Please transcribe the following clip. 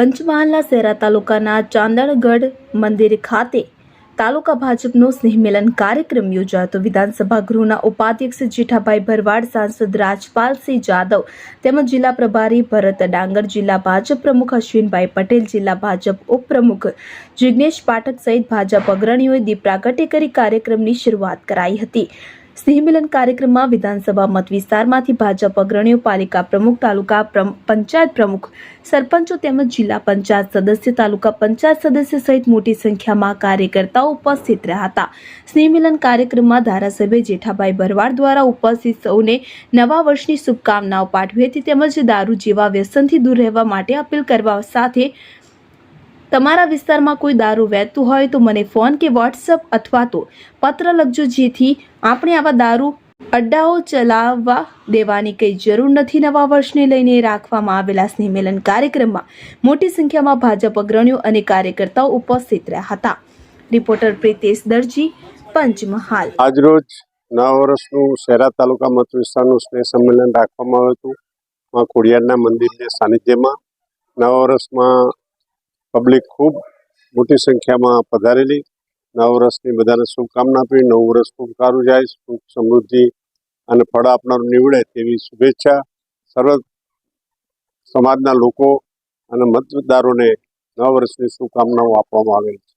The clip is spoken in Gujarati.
પંચમહાલના સેરા તાલુકાના ચાંદણગઢ મંદિર ખાતે તાલુકા ભાજપનો સ્નેહમિલન કાર્યક્રમ યોજાયો વિધાનસભા ગૃહના ઉપાધ્યક્ષ જેઠાભાઈ ભરવાડ, સાંસદ રાજપાલસિંહ જાદવ તેમજ જિલ્લા પ્રભારી ભરત ડાંગર, જિલ્લા ભાજપ પ્રમુખ અશ્વિનભાઈ પટેલ, જિલ્લા ભાજપ ઉપપ્રમુખ જિજ્ઞેશ પાઠક સહિત ભાજપ અગ્રણીઓએ દીપ પ્રાગટ્ય કરી કાર્યક્રમની શરૂઆત કરાઈ હતી. સ્નેહ મિલન કાર્યક્રમમાં વિધાનસભા મત વિસ્તારમાંથી ભાજપ અગ્રણીઓ, પાલિકા પ્રમુખ, તાલુકા પંચાયત પ્રમુખ, સરપંચો તેમજ જિલ્લા પંચાયત સદસ્ય, તાલુકા પંચાયત સદસ્ય સહિત મોટી સંખ્યામાં કાર્યકર્તાઓ ઉપસ્થિત રહ્યા હતા. સ્નેહમિલન કાર્યક્રમમાં ધારાસભ્ય જેઠાભાઈ ભરવાડ દ્વારા ઉપસ્થિત સૌને નવા વર્ષની શુભકામનાઓ પાઠવી હતી તેમજ દારૂ જેવા વ્યસનથી દૂર રહેવા માટે અપીલ કરવા સાથે તમારા વિસ્તારમાં કોઈ દારૂ વહેતું હોય તો મને ફોન કે વોટ્સઅપ અથવા તો પત્ર લખજો જેથી આપણે આવા દારૂ અડ્ડાઓ ચલાવવા દેવાની કંઈ જરૂર નથી. નવા વર્ષને લઈને રાખવામાં આવેલા સ્નેહમેલન કાર્યક્રમમાં મોટી સંખ્યામાં ભાજપ અગ્રણીઓ અને કાર્યકર્તાઓ ઉપસ્થિત રહ્યા હતા. રિપોર્ટર પ્રિતેશ દરજી, પંચમહાલ. આજરોજ નવા વર્ષનું શહેરા તાલુકા મત વિસ્તારનું સ્નેહ સંમેલન રાખવામાં આવ્યું હતું. માં ખોડિયારના મંદિરના સાનિધ્યમાં. નવા વર્ષમાં પબ્લિક ખૂબ મોટી સંખ્યામાં પધારેલી. નવ વર્ષની બધાને શુભકામના આપી. નવું વર્ષ ખૂબ સારું જાય, સુખ સમૃદ્ધિ અને ફળ આપનારું નીવડે તેવી શુભેચ્છા સર્વ સમાજના લોકો અને મતદારોને નવ વર્ષની શુભકામનાઓ આપવામાં આવેલી છે.